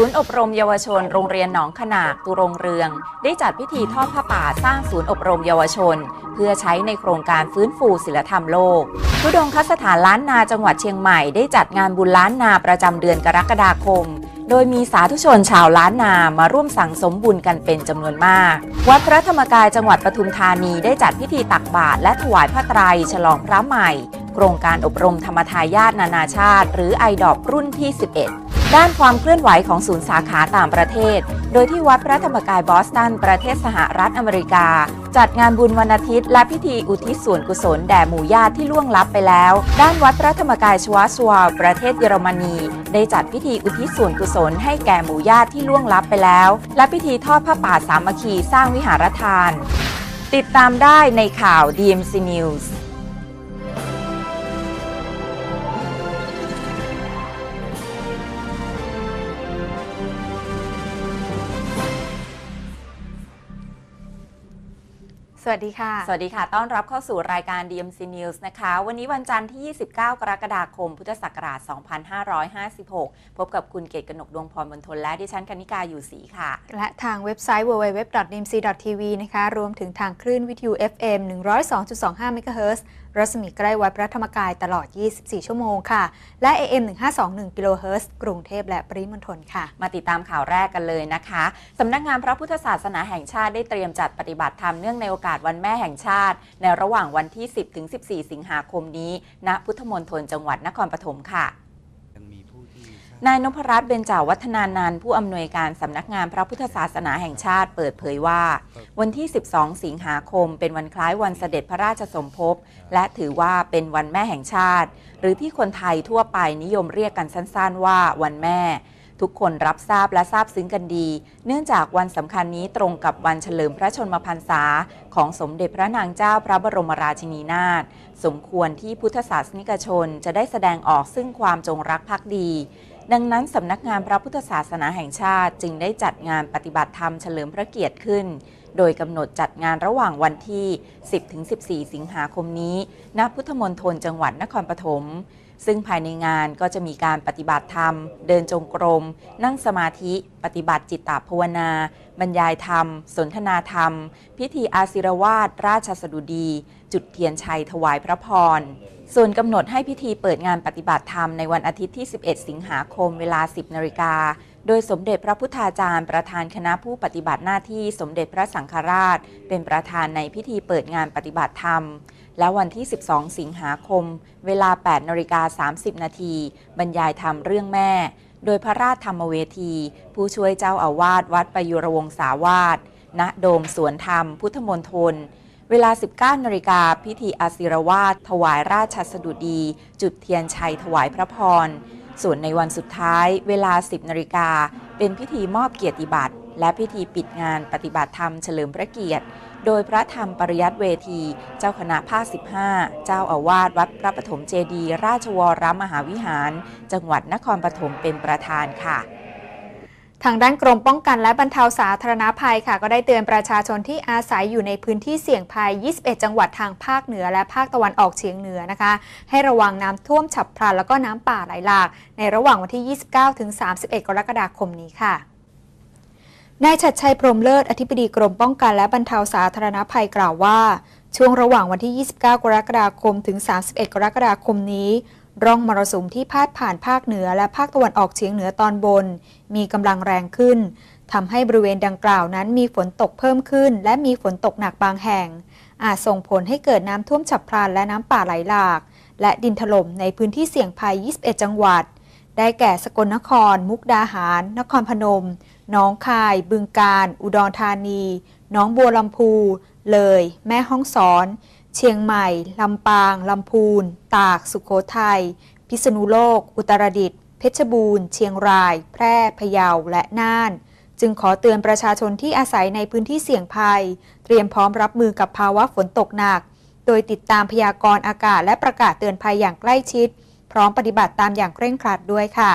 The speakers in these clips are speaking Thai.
ศูนย์อบรมเยาวชน โรงเรียนหนองขนากตุรงเรือง ได้จัดพิธีทอดผ้าป่าสร้างศูนย์อบรมเยาวชน เพื่อใช้ในโครงการฟื้นฟูศิลธรรมโลกทุดงคสถานล้านนาจังหวัดเชียงใหม่ได้จัดงานบุญล้านนาประจำเดือนกรกฎาคม โดยมีสาธุชนชาวล้านนามาร่วมสั่งสมบุญกันเป็นจำนวนมาก วัดพระธรรมกายจังหวัดปทุมธานีได้จัดพิธีตักบาตรและถวายพระไตรฉลองพระใหม่ โครงการอบรมธรรมทายาทนานาชาติ หรือไอดอปรุ่นที่ 11 ด้านความเคลื่อนไหวของศูนย์สาขาต่างประเทศ โดยที่วัดพระธรรมกายบอสตัน ประเทศสหรัฐอเมริกา จัดงานบุญวันอาทิตย์ และพิธีอุทิศส่วนกุศลแด่หมู่ญาติที่ล่วงลับไปแล้ว ด้านวัดพระธรรมกายชวาสวาลประเทศเยอรมนี ได้จัดพิธีอุทิศส่วนกุศลให้แก่หมู่ญาติที่ล่วงลับไปแล้ว และพิธีทอดผ้าป่าสามัคคีสร้างวิหารทาน ติดตามได้ในข่าว DMC News สวัสดีค่ะ สวัสดีค่ะ ต้อนรับเข้าสู่รายการ DMC News นะคะ วันนี้วันจันทร์ที่ 29 กรกฎาคม พุทธศักราช 2556 พบกับคุณเกตกนกดวงพรบนทนและดิฉันคณิกาอยู่ศรีค่ะ และทางเว็บไซต์ www.nimc.tv นะคะ รวมถึงทางคลื่นวิทยุ FM 102.25 MHz รัศมีใกล้วัดพระธรรมกายตลอด 24 ชั่วโมงค่ะ และ AM 1521กิโลเฮิรตซ์กรุงเทพและปริมณฑลค่ะ มาติดตามข่าวแรกกันเลยนะคะสำนักงานพระพุทธศาสนาแห่งชาติได้เตรียมจัดปฏิบัติธรรมเนื่องในโอกาสวันแม่แห่งชาติ ในระหว่างวันที่ 10ถึง14 สิงหาคมนี้ณพุทธมณฑลจังหวัดนครปฐมค่ะ ยังมีผู้ที่ทราบ นายนพรัตน์เบญจาวัฒนานันท์ผู้อำนวยการสำนักงานพระพุทธศาสนาแห่งชาติเปิดเผยว่า วันที่ 12 สิงหาคม เป็นวันคล้ายวันเสด็จพระราชสมภพและถือว่าเป็นวันแม่แห่งชาติ หรือที่คนไทยทั่วไปนิยมเรียกกันสั้นๆ ว่าวันแม่ ทุกคนรับทราบและทราบซึ้งกันดี เนื่องจากวันสำคัญนี้ตรงกับวันเฉลิมพระชนมพรรษา ของสมเด็จพระนางเจ้าพระบรมราชินีนาถสมควรที่พุทธศาสนิกชนจะได้แสดงออกซึ่งความจงรักภักดี ดังนั้นสำนักงานพระพุทธศาสนาแห่งชาติจึงได้จัดงานปฏิบัติธรรมเฉลิมพระเกียรติขึ้น โดยกำหนดจัดงานระหว่างวันที่ 10-14 สิงหาคมนี้ ณ พุทธมณฑลจังหวัดนครปฐม ซึ่งภายในงานก็จะมีการปฏิบัติธรรม เดินจงกรม นั่งสมาธิ ปฏิบัติจิตตภาวนา บรรยายธรรม สนทนาธรรม พิธีอาศิรวาสราชสดุดี จุดเทียนชัยถวายพระพร ส่วนกำหนดให้พิธีเปิดงานปฏิบัติธรรมในวันอาทิตย์ที่ 11 สิงหาคมเวลา 10 นาฬิกา โดยสมเด็จพระพุทธาจารย์ประธานคณะผู้ปฏิบัติหน้าที่สมเด็จพระสังฆราช เป็นประธานในพิธีเปิดงานปฏิบัติธรรม และวันที่ 12 สิงหาคม เวลา 8 นาฬิกา 30 นาทีบรรยายธรรมเรื่องแม่ โดยพระราชธรรมเวที ผู้ช่วยเจ้าอาวาสวัดประยุรวงศาวาสณโดมสวนธรรม พุทธมณฑล เวลา 19นาฬิกาพิธีอาศิรวาสถวายราชสดุดี จุดเทียนชัยถวายพระพร ส่วนในวันสุดท้าย เวลา 10นาฬิกาเป็นพิธีมอบเกียรติบัตรและพิธีปิดงานปฏิบัติธรรมเฉลิมพระเกียรติ โดยพระธรรมปริยัติเวที เจ้าคณะภาค 15 เจ้าอาวาสวัดพระปฐมเจดี ราชวรมหาวิหาร จังหวัดนครปฐมเป็นประธานค่ะ ทางด้านกรมป้องกันและบรรเทาสาธารณภัยค่ะ ก็ได้เตือนประชาชนที่อาศัยอยู่ในพื้นที่เสี่ยงภัย 21 จังหวัดทางภาคเหนือและภาคตะวันออกเฉียงเหนือนะคะ ให้ระวังน้ำท่วมฉับพลันแล้วก็น้ำป่าไหลหลาก ในระหว่างวันที่ 29 ถึง 31 กรกฎาคมนี้ค่ะนายชัดชัยพรหมเลิศอธิบดีกรมป้องกันและบรรเทาสาธารณภัยกล่าวว่า ช่วงระหว่างวันที่ 29 กรกฎาคมถึง 31 กรกฎาคมนี้ ร่องมรสุมที่พาดผ่านภาคเหนือและภาคตะวันออกเฉียงเหนือตอนบน มีกำลังแรงขึ้นทำให้บริเวณดังกล่าวนั้นมีฝนตกเพิ่มขึ้น และมีฝนตกหนักบางแห่ง อาจส่งผลให้เกิดน้ำท่วมฉับพลันและน้ำป่าไหลหลาก และดินถล่มในพื้นที่เสี่ยงภัย 21 จังหวัด ได้แก่สกลนคร มุกดาหาร นครพนมหน้องคาย บึงกาฬอุดรธานีหน้องบัวลำพู เลย แม่ฮ่องสอน เชียงใหม่ ลำปาง ลำพูน ตาก สุขโขทัย พิษณุโลก อุตรดิตถ์ เพชรบูรณ์ เชียงราย แพร่ พะเยา และน่าน จึงขอเตือนประชาชนที่อาศัยในพื้นที่เสี่ยงภัย เตรียมพร้อมรับมือกับภาวะฝนตกหนัก โดยติดตามพยากรณ์อากาศและประกาศเตือนภัยอย่างใกล้ชิด พร้อมปฏิบัติตามอย่างเคร่งครัดด้วยค่ะ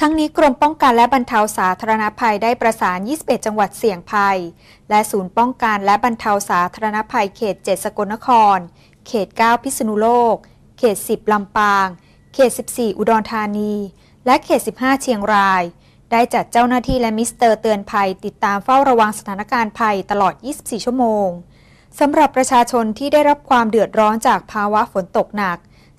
ทั้งนี้กรมป้องกันและบรรเทาสาธารณภัยได้ประสาน 21 จังหวัดเสี่ยงภัย และศูนย์ป้องกันและบรรเทาสาธารณภัยเขต 7 สกลนคร เขต 9 พิษณุโลก เขต 10 ลำปาง เขต 14 อุดรธานี และเขต 15 เชียงราย ได้จัดเจ้าหน้าที่และมิสเตอร์เตือนภัย ติดตามเฝ้าระวังสถานการณ์ภัยตลอด 24 ชั่วโมงสำหรับประชาชนที่ได้รับความเดือดร้อนจากภาวะฝนตกหนัก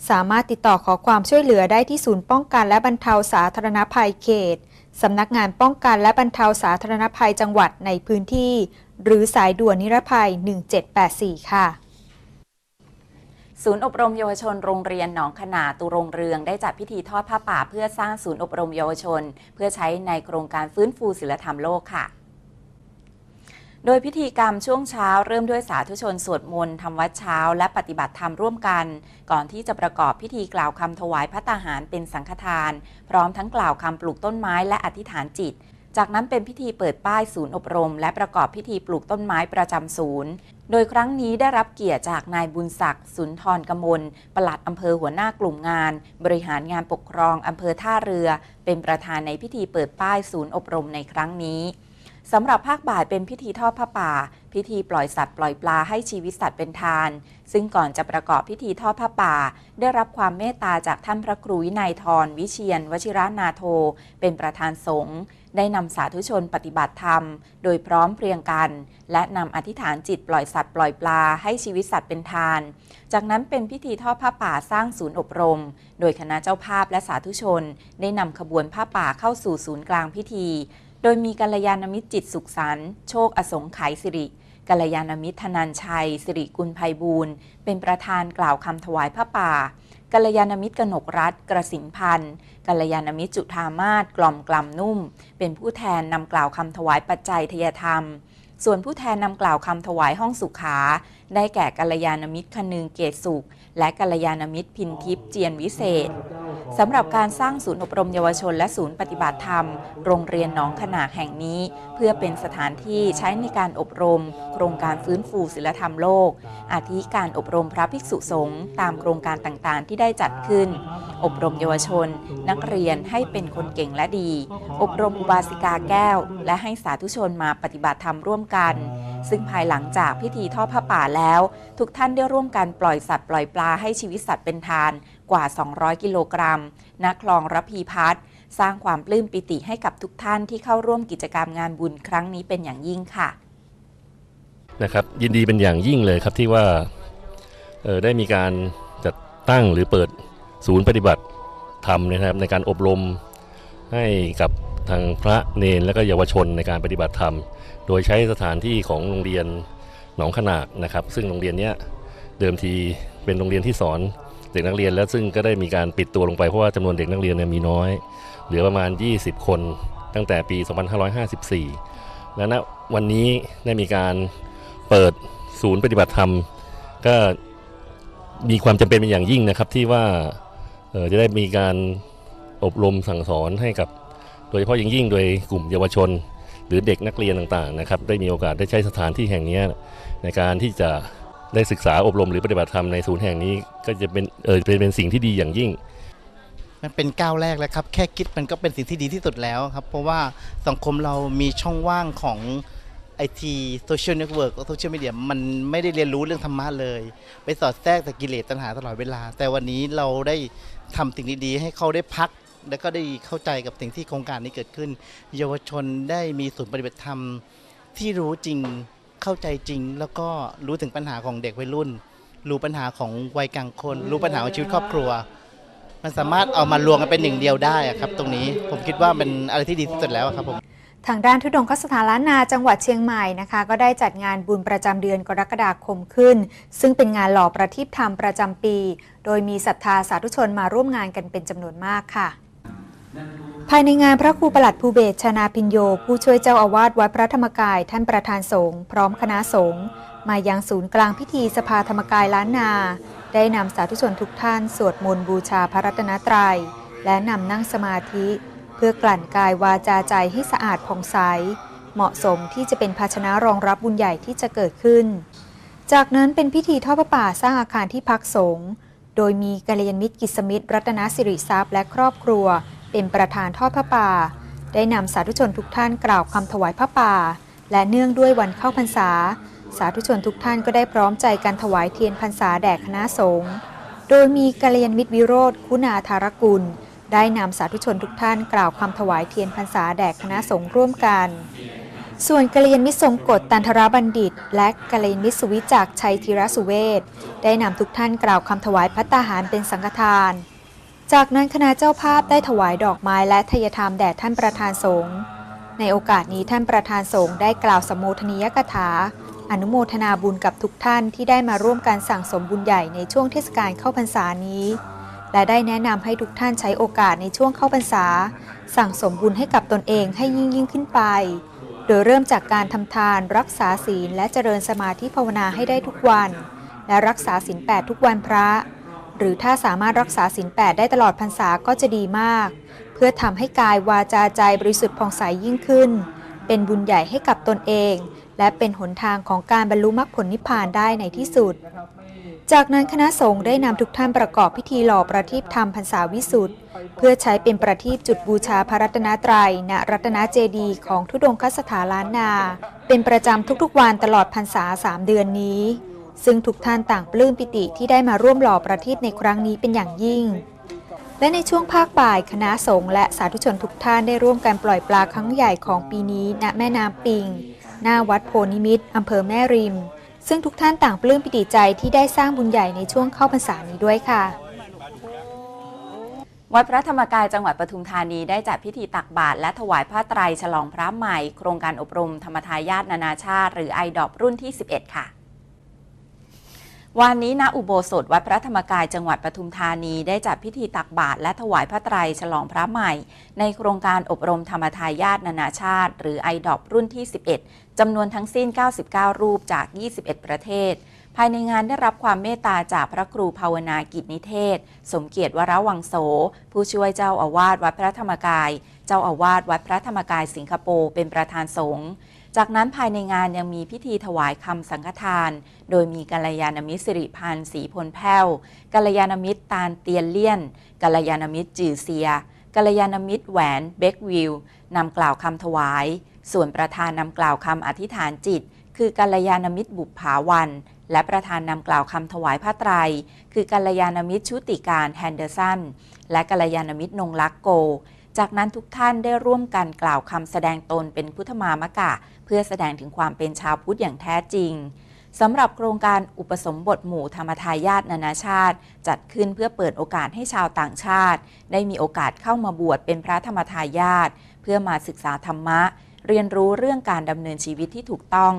สามารถติดต่อขอความช่วยเหลือได้ที่ศูนย์ป้องกันและบรรเทาสาธารณภัยเขต สำนักงานป้องกันและบรรเทาสาธารณภัยจังหวัดในพื้นที่ หรือสายด่วนนิรภัย 1784 ค่ะศูนย์อบรมเยาวชนโรงเรียนหนองขนาตุรงเรืองได้จัดพิธีทอดผ้าป่าเพื่อสร้างศูนย์อบรมเยาวชน เพื่อใช้ในโครงการฟื้นฟูศิลธรรมโลกค่ะ โดยพิธีกรรมช่วงเช้าเริ่มด้วยสาธุชนสวดมนต์ทำวัดเช้า และปฏิบัติธรรมร่วมกัน ก่อนที่จะประกอบพิธีกล่าวคำถวายพระตาหารเป็นสังฆทาน พร้อมทั้งกล่าวคำปลูกต้นไม้และอธิษฐานจิต จากนั้นเป็นพิธีเปิดป้ายศูนย์อบรม และประกอบพิธีปลูกต้นไม้ประจำศูนย์ โดยครั้งนี้ได้รับเกียรติจากนายบุญศักดิ์สุนทรกมลปลัดอำเภอหัวหน้ากลุ่มงาน บริหารงานปกครองอำเภอท่าเรือ เป็นประธานในพิธีเปิดป้ายศูนย์อบรมในครั้งนี้ สำหรับภาคบ่ายเป็นพิธีทอดผ้าป่า พิธีปล่อยสัตว์ปล่อยปลาให้ชีวิตสัตว์เป็นทาน ซึ่งก่อนจะประกอบพิธีทอดผ้าป่า ได้รับความเมตตาจากท่านพระครูวินัยทรวิเชียนวชิระนาโท เป็นประธานสงฆ์ได้นำสาธุชนปฏิบัติธรรม โดยพร้อมเพรียงกัน และนำอธิษฐานจิตปล่อยสัตว์ปล่อยปลาให้ชีวิตสัตว์เป็นทาน จากนั้นเป็นพิธีทอดผ้าป่าสร้างศูนย์อบรม โดยคณะเจ้าภาพและสาธุชน ได้นำขบวนผ้าป่าเข้าสู่ศูนย์กลางพิธี โดยมีกัลยาณมิตรจิตสุขสันต์โชคอสงไขยสิริกัลยาณมิตรธนันชัย สิริกุลภัยบูรณ์ เป็นประธานกล่าวคำถวายผ้าป่ากัลยาณมิตรกนกรัฐกระสินพันธ์กัลยาณมิตรจุธามาศกล่อมกล่ำนุ่ม เป็นผู้แทนนำกล่าวคำถวายปัจจัยทยธรรม ส่วนผู้แทนนำกล่าวคำถวายห้องสุขา ได้แก่กัลยาณมิตรคนึงเกตสุข และกัลยาณมิตรพินทิพย์เจียนวิเศษสำหรับการสร้างศูนย์อบรมเยาวชนและศูนย์ปฏิบัติธรรม โรงเรียนหนองขนาแห่งนี้ เพื่อเป็นสถานที่ใช้ในการอบรม โครงการฟื้นฟูศิลธรรมโลก อาทิการอบรมพระภิกษุสงฆ์ตามโครงการต่างๆ ที่ได้จัดขึ้น อบรมเยาวชน นักเรียนให้เป็นคนเก่งและดี อบรมอุบาสิกาแก้ว และให้สาธุชนมาปฏิบัติธรรมร่วมกันซึ่งภายหลังจากพิธีทอดผ้าป่าแล้ว ทุกท่านได้ร่วมกันปล่อยสัตว์ปล่อยปลาให้ชีวิตสัตว์เป็นทานกว่า 200 กิโลกรัมณคลองระพีพัฒน์สร้างความปลื้มปิติให้กับทุกท่านที่เข้าร่วมกิจกรรมงานบุญครั้งนี้เป็นอย่างยิ่งค่ะนะครับยินดีเป็นอย่างยิ่งเลยครับที่ว่าออได้มีการจัดตั้งหรือเปิดศูนย์ปฏิบัติธรรมนะครับในการอบรมให้กับ ทางพระเนนและก็เยาวชนในการปฏิบัติธรรม โดยใช้สถานที่ของโรงเรียนหนองขนากนะครับ ซึ่งโรงเรียนเนี้ยเดิมทีเป็นโรงเรียนที่สอนเด็กนักเรียนแล้วซึ่งก็ได้มีการปิดตัวลงไปเพราะว่าจำนวนเด็กนักเรียนเนี่ยมีน้อย เหลือประมาณ 20 คนตั้งแต่ปี 2554 และณวันนี้ได้มีการเปิดศูนย์ปฏิบัติธรรม ก็มีความจำเป็นเป็นอย่างยิ่งนะครับที่ว่าจะได้มีการอบรมสั่งสอนให้กับ โดยเฉพาะอย่างยิ่งโดยกลุ่มเยาวชน หรือเด็กนักเรียนต่างๆนะครับได้มีโอกาสได้ใช้สถานที่แห่งนี้ในการที่จะได้ศึกษาอบรมหรือปฏิบัติธรรมในศูนย์แห่งนี้ ก็จะเป็นเออเป็นเป็นสิ่งที่ดีอย่างยิ่ง มันเป็นก้าวแรกแล้วครับ แค่คิดมันก็เป็นสิ่งที่ดีที่สุดแล้วครับ เพราะว่าสังคมเรามีช่องว่างของไอทีโซเชียลเน็ตเวิร์กโซเชียลมีเดียมันไม่ได้เรียนรู้เรื่องธรรมะเลย ไปสอดแทรกแต่กิเลสตัณหาตลอดเวลา แต่วันนี้เราได้ทำสิ่งดีๆให้เขาได้พัก แล้วก็ได้เข้าใจกับสิ่งที่โครงการนี้เกิดขึ้น เยาวชนได้มีศูนย์ปฏิบัติธรรม ที่รู้จริงเข้าใจจริง แล้วก็รู้ถึงปัญหาของเด็กวัยรุ่น รู้ปัญหาของวัยกลางคน รู้ปัญหาของชีวิตครอบครัว มันสามารถเอามารวมกันเป็นหนึ่งเดียวได้อะครับ ตรงนี้ผมคิดว่าเป็นอะไรที่ดีที่สุดแล้วครับผมทางด้านทุดงคสถานล้านนาจังหวัดเชียงใหม่นะคะ ก็ได้จัดงานบุญประจำเดือนกรกฎาคมขึ้น ซึ่งเป็นงานหล่อประทีปธรรมประจำปี โดยมีศรัทธาสาธุชนมาร่วมงานกันเป็นจำนวนมากค่ะ ภายในงานพระครูประหลัดภูเบศชนาพินโย ผู้ช่วยเจ้าอาวาสวัดพระธรรมกาย ท่านประธานสงฆ์พร้อมคณะสงฆ์มายังศูนย์กลางพิธีสภาธรรมกายล้านนา ได้นำสาธุชนทุกท่าน สวดมนต์บูชาพระรัตนตรัย และนำนั่งสมาธิ เพื่อกลั่นกายวาจาใจให้สะอาดผ่องใส เหมาะสมที่จะเป็นภาชนะรองรับบุญใหญ่ที่จะเกิดขึ้น จากนั้นเป็นพิธีทอดพระป่าสร้างอาคารที่พักสงฆ์โดยมีกัลยาณมิตรกิจสมิตรรัตนสิริทรัพย์และครอบครัว เป็นประธานทอดพระป่า ได้นำสาธุชนทุกท่านกล่าวคำถวายพระป่า และเนื่องด้วยวันเข้าพรรษา สาธุชนทุกท่านก็ได้พร้อมใจกันถวายเทียนพรรษาแด่คณะสงฆ์โดยมีกัลยาณมิตรวิโรธคุณาธารกุล ได้นำสาธุชนทุกท่านกล่าวคำถวายเทียนพรรษาแด่คณะสงฆ์ร่วมกัน ส่วนกัลยาณมิตรทรงกฎตันทรบัณฑิต และกัลยาณมิตรสุวิจักชัยธีรสุเวศได้นำทุกท่านกล่าวคำถวายพัตตาหารเป็นสังฆทาน จากนั้นคณะเจ้าภาพได้ถวายดอกไม้และทยธรรมแด่ท่านประธานสงฆ์ ในโอกาสนี้ท่านประธานสงฆ์ได้กล่าวสมโภชนียกถา อนุโมทนาบุญกับทุกท่านที่ได้มาร่วมกันสั่งสมบุญใหญ่ในช่วงเทศกาลเข้าพรรษานี้ และได้แนะนำให้ทุกท่านใช้โอกาสในช่วงเข้าพรรษา สั่งสมบุญให้กับตนเองให้ยิ่งยิ่งขึ้นไป โดยเริ่มจากการทำทานรักษาศีลและเจริญสมาธิภาวนาให้ได้ทุกวัน และรักษาศีลแปดทุกวันพระ หรือถ้าสามารถรักษาศีลแปดได้ตลอดพรรษาก็จะดีมาก เพื่อทำให้กายวาจาใจบริสุทธิ์ผ่องใสยิ่งขึ้น เป็นบุญใหญ่ให้กับตนเอง และเป็นหนทางของการบรรลุมรรคผลนิพพานได้ในที่สุด จากนั้นคณะสงฆ์ได้นำทุกท่านประกอบพิธีหล่อประทีปธรรมพรรษาวิสุทธ์เพื่อใช้เป็นประทีปจุดบูชาพระรัตนตรัยณรัตนเจดีย์ของทุดงคสถาล้านนา เป็นประจำทุกๆวันตลอดพรรษาสามเดือนนี้ ซึ่งทุกท่านต่างปลื้มปิติที่ได้มาร่วมหล่อประทีปในครั้งนี้เป็นอย่างยิ่ง และในช่วงภาคบ่ายคณะสงฆ์และสาธุชนทุกท่านได้ร่วมกันปล่อยปลาครั้งใหญ่ของปีนี้ณแม่น้ำปิง หน้าวัดโพนิมิตรอำเภอแม่ริม ซึ่งทุกท่านต่างปลื้มปิติใจที่ได้สร้างบุญใหญ่ในช่วงเข้าพรรษานี้ด้วยค่ะวัดพระธรรมกายจังหวัดปทุมธานีได้จัดพิธีตักบาตรและถวายผ้าไตรฉลองพระใหม่ โครงการอบรมธรรมทายาทนานาชาติ หรือไอดอปรุ่นที่ 11 ค่ะ วันนี้ณอุโบสถวัดพระธรรมกายจังหวัดปทุมธานีได้จัดพิธีตักบาตรและถวายพระไตรฉลองพระใหม่ ในโครงการอบรมธรรมทายาทนานาชาติ หรือไอดอปรุ่นที่ 11 จำนวนทั้งสิ้น 99 รูปจาก 21 ประเทศ ภายในงานได้รับความเมตตาจากพระครูภาวนากิจนิเทศ สมเกียรติวรวังโส ผู้ช่วยเจ้าอาวาสวัดพระธรรมกาย เจ้าอาวาสวัดพระธรรมกายสิงคโปร์เป็นประธานสงฆ์ จากนั้นภายในงานยังมีพิธีถวายคำสังฆทาน โดยมีกัลยาณมิตรสิริพันธ์ศรีพลแพ้วกัลยาณมิตรตาลเตียนเลี่ยนกัลยาณมิตรจือเซียกัลยาณมิตรแหวนเบควิลนำกล่าวคำถวาย ส่วนประธานนำกล่าวคำอธิษฐานจิต คือกัลยาณมิตรบุปผาวัน และประธานนำกล่าวคำถวายผ้าไตร คือกัลยาณมิตรชุติการแฮนเดอร์สันและกัลยาณมิตรนงลักษโก จากนั้นทุกท่านได้ร่วมกันกล่าวคำแสดงตนเป็นพุทธมามกะ เพื่อแสดงถึงความเป็นชาวพุทธอย่างแท้จริงสำหรับโครงการอุปสมบทหมู่ธรรมทายาทนานาชาติ จัดขึ้นเพื่อเปิดโอกาสให้ชาวต่างชาติ ได้มีโอกาสเข้ามาบวชเป็นพระธรรมทายาทเพื่อมาศึกษาธรรมะ เรียนรู้เรื่องการดำเนินชีวิตที่ถูกต้อง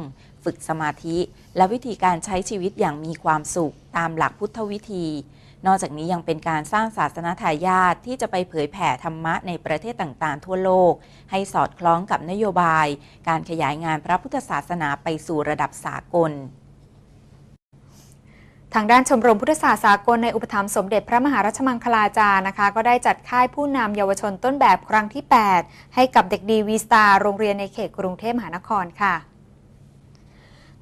ฝึกสมาธิ และวิธีการใช้ชีวิตอย่างมีความสุขตามหลักพุทธวิธี นอกจากนี้ยังเป็นการสร้างศาสนาทายาทที่จะไปเผยแผ่ธรรมะในประเทศต่างๆ ทั่วโลก ให้สอดคล้องกับนโยบาย การขยายงานพระพุทธศาสนาไปสู่ระดับสากลทางด้านชมรมพุทธศาสตร์สากลในอุปถัมภ์สมเด็จพระมหารัชมังคลาจารย์นะคะ ก็ได้จัดค่ายผู้นำเยาวชนต้นแบบครั้งที่ 8 ให้กับเด็กดีวีสตาร์โรงเรียนในเขตกรุงเทพมหานครค่ะ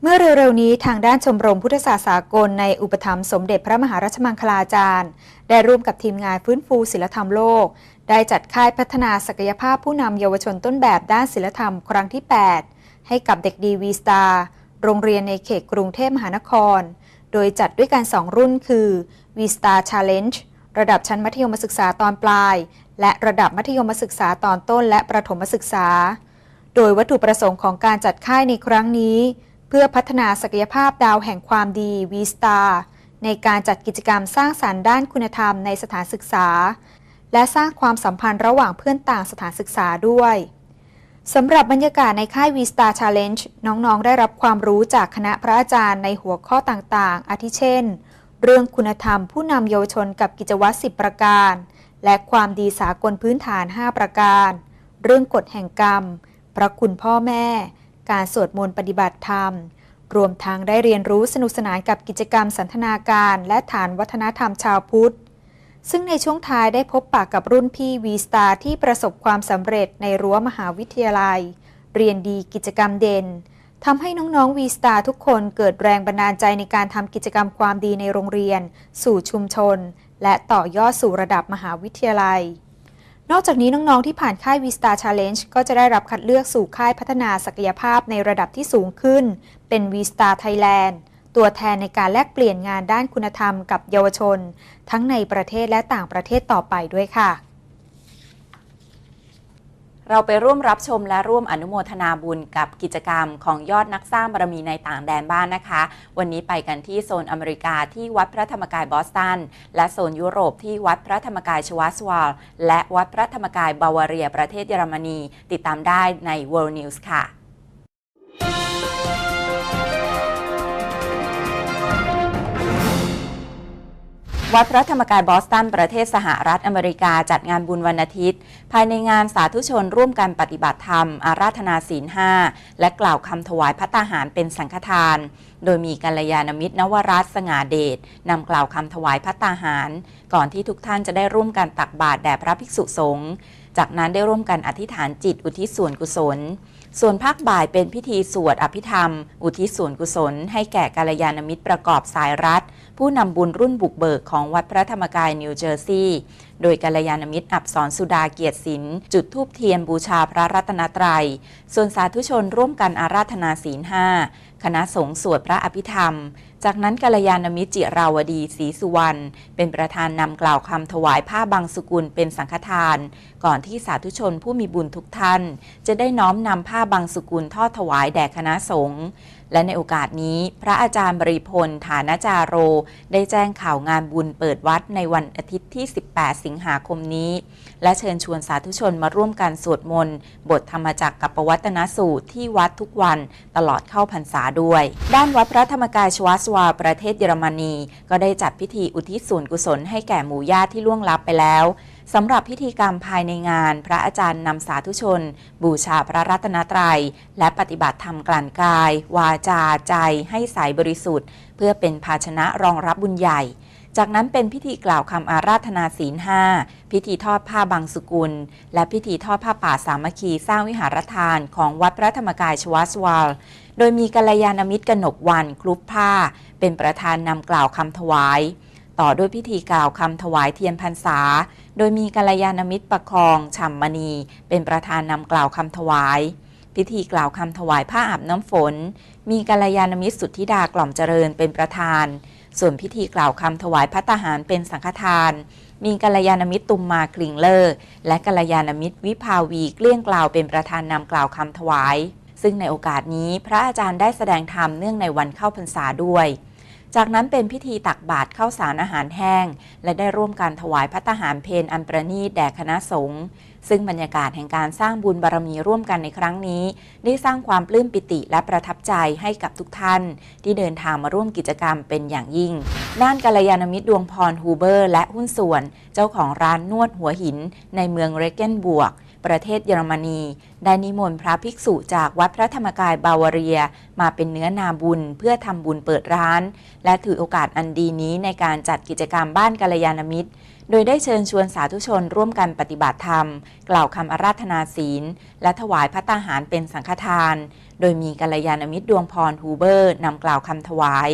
เมื่อเร็วๆนี้ทางด้านชมรมพุทธศาสสากลในอุปถัมภ์สมเด็จพระมหารัชมังคลาจารย์ ได้ร่วมกับทีมงานฟื้นฟูศิลธรรมโลก ได้จัดค่ายพัฒนาศักยภาพผู้นำเยาวชนต้นแบบด้านศิลธรรมครั้งที่ 8 ให้กับเด็กดีวีสตาร์โรงเรียนในเขตกรุงเทพมหานคร โดยจัดด้วยกัน 2 รุ่นคือ V Star Challenge ระดับชั้นมัธยมศึกษาตอนปลาย และระดับมัธยมศึกษาตอนต้นและประถมศึกษา โดยวัตถุประสงค์ของการจัดค่ายในครั้งนี้ เพื่อพัฒนาศักยภาพดาวแห่งความดี V Star ในการจัดกิจกรรมสร้างสารรค์ด้านคุณธรรมในสถานศึกษา และสร้างความสัมพันธ์ระหว่างเพื่อนต่างสถานศึกษาด้วยสำหรับบรรยากาศในค่าย V Star Challenge น้องๆ ได้รับความรู้จากคณะพระอาจารย์ในหัวข้อต่างๆ อาทิเช่น เรื่องคุณธรรมผู้นำเยาวชนกับกิจวัตร 10 ประการ และความดีสากลพื้นฐาน 5 ประการ เรื่องกฎแห่งกรรม พระคุณพ่อแม่ การสวดมนต์ปฏิบัติธรรม รวมทั้งได้เรียนรู้สนุกสนานกับกิจกรรมสันทนาการและฐานวัฒนธรรมชาวพุทธ ซึ่งในช่วงท้ายได้พบปะกับรุ่นพี่วีสตาที่ประสบความสำเร็จในรั้วมหาวิทยาลัย เรียนดีกิจกรรมเด่นทำให้น้องๆวีสตาทุกคนเกิดแรงบันดาลใจในการทำกิจกรรมความดีในโรงเรียน สู่ชุมชน และต่อยอดสู่ระดับมหาวิทยาลัย นอกจากนี้น้อง ๆ ที่ผ่านค่าย V-Star Challenge ก็จะได้รับคัดเลือกสู่ค่ายพัฒนาศักยภาพในระดับที่สูงขึ้น เป็น V-Star Thailand ตัวแทนในการแลกเปลี่ยนงานด้านคุณธรรมกับเยาวชน ทั้งในประเทศและต่างประเทศต่อไปด้วยค่ะ เราไปร่วมรับชมและร่วมอนุโมทนาบุญกับกิจกรรมของยอดนักสร้างบารมีในต่างแดนบ้านนะคะ วันนี้ไปกันที่โซนอเมริกาที่วัดพระธรรมกายบอสตัน และโซนยุโรปที่วัดพระธรรมกายชวาสวาลและวัดพระธรรมกายบาวาเรียประเทศเยอรมนี ติดตามได้ใน World News ค่ะ วัดพระธรรมกายบอสตันประเทศสหรัฐอเมริกาจัดงานบุญวันอาทิตย์ ภายในงานสาธุชนร่วมกันปฏิบัติธรรม อาราธนาศีลห้าและกล่าวคำถวายพระตาหารเป็นสังฆทาน โดยมีกัลยาณมิตรนวรัตสง่าเดชนำกล่าวคำถวายพระตาหาร ก่อนที่ทุกท่านจะได้ร่วมกันตักบาตรแด่พระภิกษุสงฆ์จากนั้นได้ร่วมกันอธิษฐานจิตอุทิศส่วนกุศล ส่วนภาคบ่ายเป็นพิธีสวดอภิธรรม อุทิศส่วนกุศล ให้แก่กัลยาณมิตรประกอบสายรัฐ ผู้นำบุญรุ่นบุกเบิกของวัดพระธรรมกายนิวเจอร์ซีย์โดยกัลยาณมิตรอับสรสุดาเกียรติศิลป์จุดธูปเทียนบูชาพระรัตนตรัย ส่วนสาธุชนร่วมกันอาราธนาศีลห้าคณะสงฆ์สวดพระอภิธรรม จากนั้นกัลยาณมิตรจิราวดีศรีสุวรรณเป็นประธานนำกล่าวคำถวายผ้าบางสุกุลเป็นสังฆทาน ก่อนที่สาธุชนผู้มีบุญทุกท่าน จะได้น้อมนำผ้าบางสุกุลทอดถวายแด่คณะสงฆ์ และในโอกาสนี้พระอาจารย์บริพลฐานจาโร ได้แจ้งข่าวงานบุญเปิดวัดในวันอาทิตย์ที่ 18 สิงหาคมนี้ และเชิญชวนสาธุชนมาร่วมกันสวดมนต์บทธรรมจักรกับปวัตนสูตรที่วัดทุกวันตลอดเข้าพรรษาด้วย ด้านวัดพระธรรมกายชวาสวา ประเทศเยอรมนี ก็ได้จัดพิธีอุทิศส่วนกุศลให้แก่หมู่ญาติที่ล่วงลับไปแล้ว สำหรับพิธีกรรมภายในงาน พระอาจารย์นำสาธุชน บูชาพระรัตนตรัย และปฏิบัติธรรมกลั่นกาย วาจาใจให้ใสบริสุทธิ์ เพื่อเป็นภาชนะรองรับบุญใหญ่จากนั้นเป็นพิธีกล่าวคำอาราธนาศีลห้า พิธีทอดผ้าบางสุกุล และพิธีทอดผ้าป่าสามัคคีสร้างวิหารทานของวัดพระธรรมกายชวาสวาล โดยมีกัลยาณมิตรกนกวันคลุปผ้า เป็นประธานนำกล่าวคำถวาย ต่อด้วยพิธีกล่าวคำถวายเทียนพรรษา โดยมีกัลยาณมิตรประคองฉ่ำมณี เป็นประธานนำกล่าวคำถวาย พิธีกล่าวคำถวายผ้าอาบน้ำฝน มีกัลยาณมิตรสุทธิดากล่อมเจริญเป็นประธาน ส่วนพิธีกล่าวคำถวายพัตตาหารเป็นสังฆทาน มีกัลยาณมิตรตุมมากลิงเลอร์และกัลยาณมิตรวิภาวีเกลี้ยงกล่าวเป็นประธานนำกล่าวคำถวาย ซึ่งในโอกาสนี้พระอาจารย์ได้แสดงธรรมเนื่องในวันเข้าพรรษาด้วย จากนั้นเป็นพิธีตักบาตรข้าวสารอาหารแห้ง และได้ร่วมกันถวายพัตตาหารเพนอันประณีตแด่คณะสงฆ์ซึ่งบรรยากาศแห่งการสร้างบุญบารมีร่วมกันในครั้งนี้ ได้สร้างความปลื้มปิติและประทับใจให้กับทุกท่าน ที่เดินทางมาร่วมกิจกรรมเป็นอย่างยิ่ง ด้านกัลยาณมิตรดวงพรฮูเบอร์ และหุ้นส่วน เจ้าของร้านนวดหัวหิน ในเมืองเรเกนบวก ประเทศเยอรมนี ได้นิมนต์พระภิกษุจากวัดพระธรรมกายบาวาเรีย มาเป็นเนื้อนาบุญเพื่อทำบุญเปิดร้าน และถือโอกาสอันดีนี้ในการจัดกิจกรรมบ้านกัลยาณมิตร โดยได้เชิญชวนสาธุชนร่วมกันปฏิบัติธรรม กล่าวคำอาราธนาศีล และถวายพระตาหารเป็นสังฆทาน โดยมีกัลยาณมิตรดวงพรฮูเบอร์นำกล่าวคำถวาย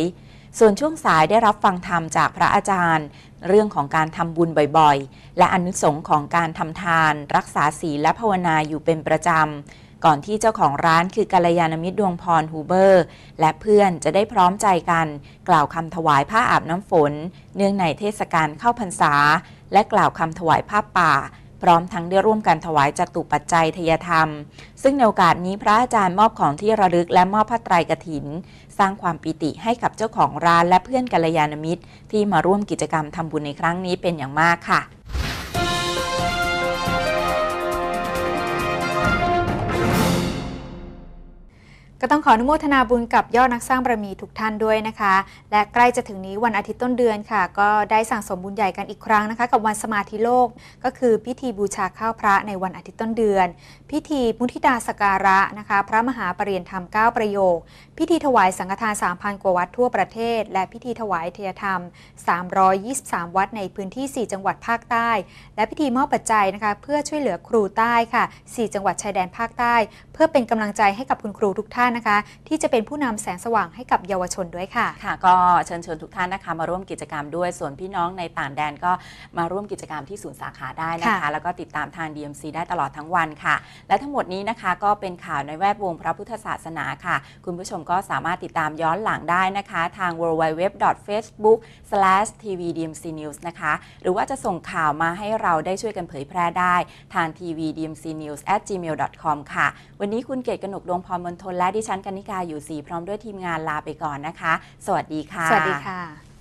ส่วนช่วงสายได้รับฟังธรรมจากพระอาจารย์ เรื่องของการทำบุญบ่อยๆ และอนุสงค์ของการทำทาน รักษาศีลและภาวนาอยู่เป็นประจำ ก่อนที่เจ้าของร้านคือกัลยาณมิตรดวงพรฮูเบอร์ และเพื่อนจะได้พร้อมใจกัน กล่าวคำถวายผ้าอาบน้ำฝน เนื่องในเทศกาลเข้าพรรษา และกล่าวคำถวายผ้าป่า พร้อมทั้งได้ร่วมกันถวายจตุปัจจัยทยธรรม ซึ่งในโอกาสนี้พระอาจารย์มอบของที่ระลึกและมอบผ้าไตรกถิน สร้างความปิติให้กับเจ้าของร้านและเพื่อนกัลยาณมิตร ที่มาร่วมกิจกรรมทำบุญในครั้งนี้เป็นอย่างมากค่ะ ก็ต้องขออนุโมทนาบุญกับยอดนักสร้างบารมีทุกท่านด้วยนะคะ และใกล้จะถึงนี้วันอาทิตย์ต้นเดือนค่ะ ก็ได้สั่งสมบุญใหญ่กันอีกครั้งนะคะ กับวันสมาธิโลก ก็คือพิธีบูชาข้าวพระในวันอาทิตย์ต้นเดือน พิธีมุทิตาสการะนะคะ พระมหาปรริยนธรรม 9 ประโยค พิธีถวายสังฆทาน 3,000 กว่าวัดทั่วประเทศ และพิธีถวายเทยธรรม 323 วัดในพื้นที่ 4 จังหวัดภาคใต้ และพิธีมอบปัจจัยนะคะ เพื่อช่วยเหลือครูใต้ค่ะ 4 จังหวัดชายแดนภาคใต้ เพื่อเป็นกำลังใจให้กับคุณครูทุกท่านนะคะ ที่จะเป็นผู้นำแสงสว่างให้กับเยาวชนด้วยค่ะ ค่ะ ก็เชิญชวนทุกท่านนะคะ มาร่วมกิจกรรมด้วยส่วนพี่น้องในต่างแดนก็มาร่วมกิจกรรมที่ศูนย์สาขาได้นะคะค่ะแล้วก็ติดตามทาง DMC ได้ตลอดทั้งวันค่ะ และทั้งหมดนี้นะคะก็เป็นข่าวในแวดวงพระพุทธศาสนาค่ะ คุณผู้ชมก็สามารถติดตามย้อนหลังได้นะคะ ทาง www.facebook/tvdmcnews นะคะ หรือว่าจะส่งข่าวมาให้เราได้ช่วยกันเผยแพร่ได้ทาง tvdmcnews@gmail.com ค่ะ วันนี้คุณเกตกนกดวงพรมนทนและดิฉันกนิกาอยู่สีพร้อมด้วยทีมงานลาไปก่อนนะคะ สวัสดีค่ะ สวัสดีค่ะ